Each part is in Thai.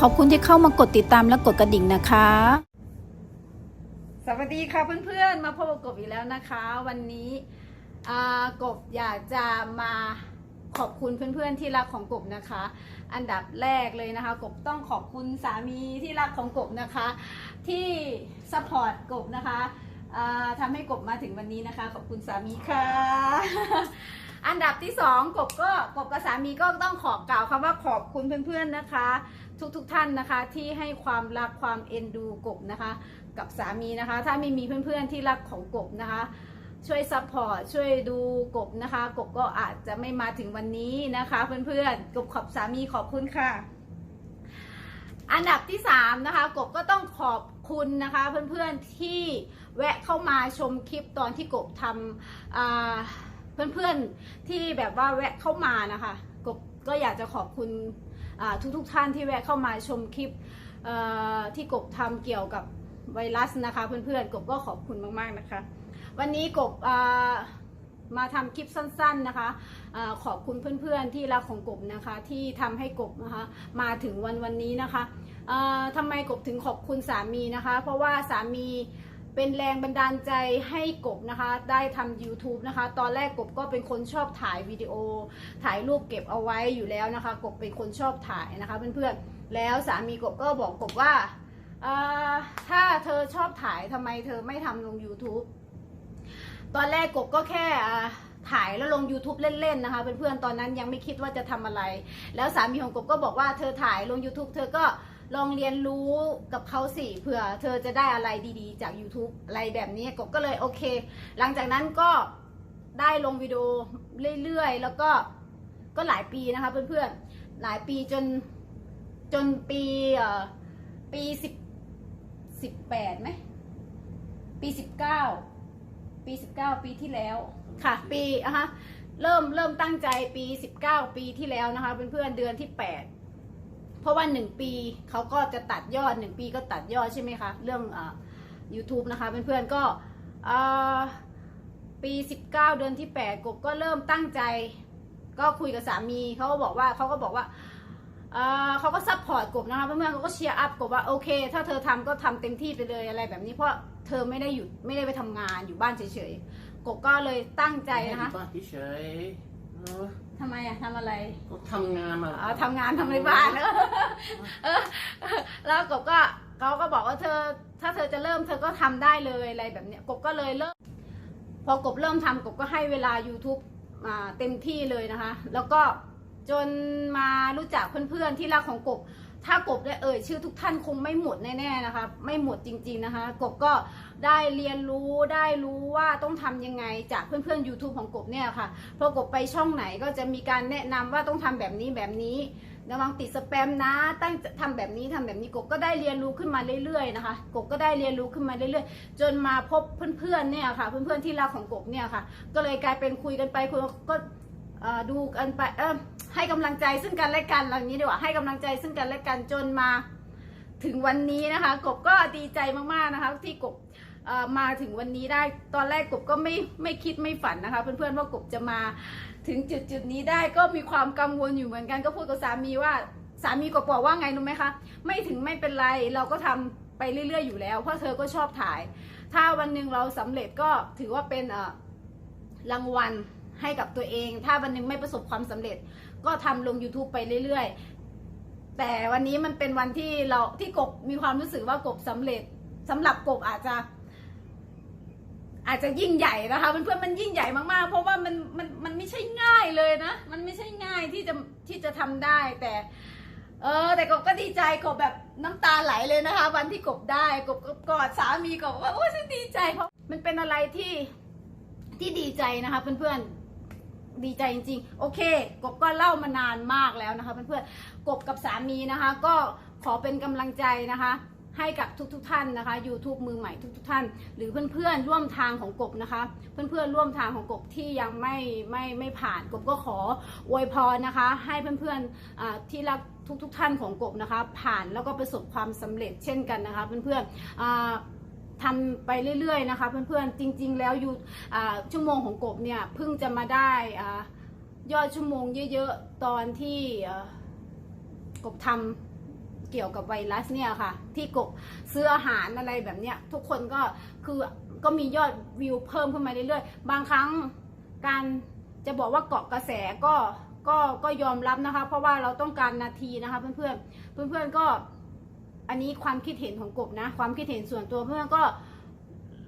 ขอบคุณที่เข้ามากดติดตามและกดกระดิ่งนะคะ สวัสดีค่ะเพื่อนๆ มาพบกับกบอีกแล้วนะคะ วันนี้กบอยากจะมาขอบคุณเพื่อนๆที่รักของกบนะคะ อันดับแรกเลยนะคะ กบต้องขอบคุณสามีที่รักของกบนะคะ ที่สปอร์ตกบนะคะทำให้กบมาถึงวันนี้นะคะ ขอบคุณสามีค่ะ อันดับที่สองกบก็กบกับสามีก็ต้องขอกล่าวคำว่าขอบคุณเพื่อนๆนะคะ ทุกๆทท่านนะคะ ที่ให้ความรักความเอ็นดูกบนะคะ กับสามีนะคะ ถ้าไม่มีเพื่อนๆที่รักของกบนะคะช่วยซัพพอร์ตช่วยดูกบนะคะ กบก็อาจจะไม่มาถึงวันนี้นะคะ เพื่อนๆกบขอบสามีขอบคุณค่ะ อันดับที่สามนะคะกบก็ต้องขอบคุณนะคะ เพื่อนๆที่แวะเข้ามาชมคลิปตอนที่กบทำอ่า เพื่อนๆที่แบบว่าแวะเข้ามานะคะ กบก็อยากจะขอบคุณทุกๆท่านที่แวะเข้ามาชมคลิปที่กบทำเกี่ยวกับไวรัสนะคะ เพื่อนๆ กบก็ขอบคุณมากๆนะคะ วันนี้กบมาทำคลิปสั้น ๆนะคะอาขอบคุณเพื่อนๆที่รักของกบนะคะ ที่ทำให้กบนะคะมาถึงวันวันนี้นะคะอ่าทำไมกบถึงขอบคุณสามีนะคะ เพราะว่าสามี เป็นแรงบันดาลใจให้กบนะคะ ได้ทำ YouTube นะคะ ตอนแรกกบก็เป็นคนชอบถ่ายวิดีโอ ถ่ายรูปเก็บเอาไว้อยู่แล้วนะคะ กบเป็นคนชอบถ่ายนะคะเพื่อนๆ แล้วสามีกบก็บอกกบว่า ถ้าเธอชอบถ่ายทำไมเธอไม่ทำลง YouTube ตอนแรกกบก็แค่ถ่ายแล้วลง YouTube เล่นๆนะคะเพื่อนๆ ตอนนั้นยังไม่คิดว่าจะทำอะไร แล้วสามีของกบก็บอกว่าเธอถ่ายลง YouTube เธอก็ ลองเรียนรู้กับเขาสิเผื่อเธอจะได้อะไรดีๆ จาก YouTube อะไรแบบนี้กบก็เลยโอเค หลังจากนั้นก็ได้ลงวิดีโอเรื่อยๆ แล้วก็ก็หลายปีนะคะเพื่อนๆ หลายปีจนจนปีเอ่อปีสิบสิบแปดไหมปีสิบเก้าปี19ปีที่แล้วค่ะ ปีอะฮะเริ่มเริ่มตั้งใจปี19ปีที่แล้วนะคะเพื่อนๆเดือนที่8 เพราะว่า 1 ปีเขาก็จะตัดยอด 1 ปีก็ตัดยอดใช่ไหมคะ เรื่องอ่า YouTube นะคะเพื่อนๆก็อ่าปี 19 เดือนที่ 8 กบก็เริ่มตั้งใจ ก็คุยกับสามีเขาก็บอกว่าเขาก็บอกว่าเขาก็ซัพพอร์ตกบนะคะเพื่อนๆเขาก็เชียร์อัพกบว่าโอเค ถ้าเธอทำก็ทำเต็มที่ไปเลยอะไรแบบนี้เพราะเธอไม่ได้หยุดไม่ได้ไปทำงานอยู่บ้านเฉยๆกบก็เลยตั้งใจนะคะบ้านเฉยๆ ทำไมอะทำอะไรก็ทำงานอะอ๋อทำงานทำในบ้านเนอะเออแล้วกบก็เขาก็บอกว่าเธอ ถ้าเธอจะเริ่มเธอก็ทำได้เลยอะไรแบบเนี้ยกบก็เลยเริ่ม พอกบเริ่มทำกบก็ให้เวลา YouTube อ่าเต็มที่เลยนะคะ แล้วก็จนมารู้จักเพื่อนๆที่รักของกบ ถ้ากบได้เอ่ยชื่อทุกท่านคงไม่หมดแน่ๆนะคะ ไม่หมดจริง ๆนะคะ กบก็ได้เรียนรู้ได้รู้ว่าต้องทำยังไงจากเพื่อนๆ YouTube ของกบเนี่ยค่ะพอกบไปช่องไหนก็จะมีการแนะนำว่าต้องทำแบบนี้แบบนี้ระวังติดสแปมนะ ตั้งทำแบบนี้ทำแบบนี้กบก็ได้เรียนรู้ขึ้นมาเรื่อยๆนะคะกบก็ได้เรียนรู้ขึ้นมาเรื่อยๆ จนมาพบเพื่อนๆเนี่ยค่ะ เพื่อนๆที่รักของกบเนี่ยค่ะ ก็เลยกลายเป็นคุยกันไปคุยก็ดูกันไปเออ ให้กำลังใจซึ่งกันและกันอะไรอย่างนี้ดีกว่าให้กำลังใจซึ่งกันและกันจนมาถึงวันนี้นะคะ กบก็ดีใจมากๆนะคะ ที่กบมาถึงวันนี้ได้ตอนแรกกบก็ไม่ไม่คิดไม่ฝันนะคะ เพื่อนๆว่ากบจะมาถึงจุดจุดๆนี้ได้ก็มีความกังวลอยู่เหมือนกัน ก็พูดกับสามีว่าสามีกบบอกว่าไงรู้ไหมคะ ไม่ถึงไม่เป็นไรเราก็ทำไปเรื่อยๆอยู่แล้ว เพราะเธอก็ชอบถ่าย ถ้าวันหนึ่งเราสำเร็จก็ถือว่าเป็นรางวัล ให้กับตัวเอง ถ้าวันหนึ่งไม่ประสบความสำเร็จ ก็ทำลง YouTube ไปเรื่อยๆ แต่วันนี้มันเป็นวันที่เราที่กบมีความรู้สึกว่ากบสำเร็จสำหรับกบอาจจะ อาจจะยิ่งใหญ่นะคะเพื่อนๆมันยิ่งใหญ่มากๆ เพราะว่ามันมันมันไม่ใช่ง่ายเลยนะ มันไม่ใช่ง่ายที่จะที่จะทำได้แต่เออแต่กบก็ดีใจกบแบบน้ำตาไหลเลยนะคะ วันที่กบได้กบก็กอดสามีกบว่าโอ้ฉันดีใจเพราะมันเป็นอะไรที่ที่ดีใจนะคะเพื่อนๆ ดีใจจริงๆ โอเค กบก็เล่ามานานมากแล้วนะคะ เพื่อนๆ กบกับสามีนะคะ ก็ขอเป็นกำลังใจนะคะ ให้กับทุกๆทท่านนะคะ YouTube มือใหม่ทุกๆท่าน หรือเพื่อนๆ ร่วมทางของกบนะคะ เพื่อนๆ ร่วมทางของกบที่ยังไม่ไม่ไม่ผ่าน กบก็ขออวยพรนะคะ ให้เพื่อนๆที่รักทุกๆท่านของกบนะคะ ผ่านแล้วก็ประสบความสำเร็จเช่นกันนะคะ เพื่อนๆ อ่าทำไปเรื่อยๆนะคะ เพื่อนๆจริง ๆ แล้วอยู่อ่าชั่วโมงของกบเนี่ยเพิ่งจะมาได้อ่ายอดชั่วโมงเยอะๆตอนที่กบทำเกี่ยวกับไวรัสเนี่ยค่ะ ที่กบซื้ออาหารอะไรแบบเนี้ยทุกคนก็คือก็มียอดวิวเพิ่มขึ้นมาเรื่อยๆ บางครั้งการจะบอกว่าเกาะกระแสก็ก็ก็ยอมรับนะคะ เพราะว่าเราต้องการนาทีนะคะเพื่อนๆเพื่อนๆก็ อันนี้ความคิดเห็นของกบนะ ความคิดเห็นส่วนตัวเพื่อนก็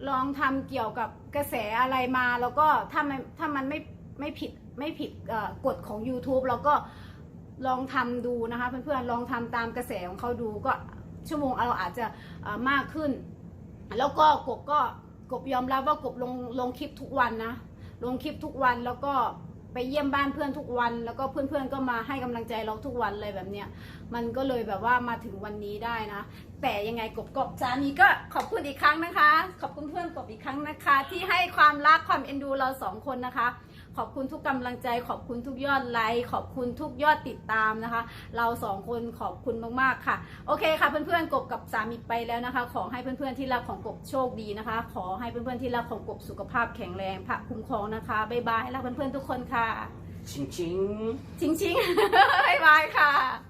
ลองทำเกี่ยวกับกระแสอะไรมา แล้วก็ถ้ามันถ้ามันไม่ไม่ผิดไม่ผิดกฎของ YouTube เราก็ลองทำดูนะคะเพื่อนๆลองทำตามกระแสของเขาดูก็ชั่วโมงเราอาจจะมากขึ้น แล้วก็กบก็กบยอมรับว่ากบลงลงคลิปทุกวันนะลงคลิปทุกวันแล้วก็ ไปเยี่ยมบ้านเพื่อนทุกวัน แล้วก็เพื่อนๆก็มาให้กำลังใจเราทุกวันเลยแบบเนี้ยมันก็เลยแบบว่ามาถึงวันนี้ได้นะ แต่ยังไงกบกบจานีก็ขอบคุณอีกครั้งนะคะ ขอบคุณเพื่อนกบอีกครั้งนะคะ ที่ให้ความรักความเอ็นดูเราสองคนนะคะ ขอบคุณทุกกำลังใจ ขอบคุณทุกยอดไลค์ขอบคุณทุกยอดติดตามนะคะ เราสองคนขอบคุณมากๆค่ะ โอเคค่ะ เพื่อนๆกบกับสามีไปแล้วนะคะ ขอให้เพื่อนๆที่รักของกบโชคดีนะคะ ขอให้เพื่อนๆที่รักของกบสุขภาพแข็งแรงพระคุ้มครองนะคะบ๊ายบายรักเพื่อนๆทุกคนค่ะ ชิงชิงชิงชิงบ๊ายบายค่ะ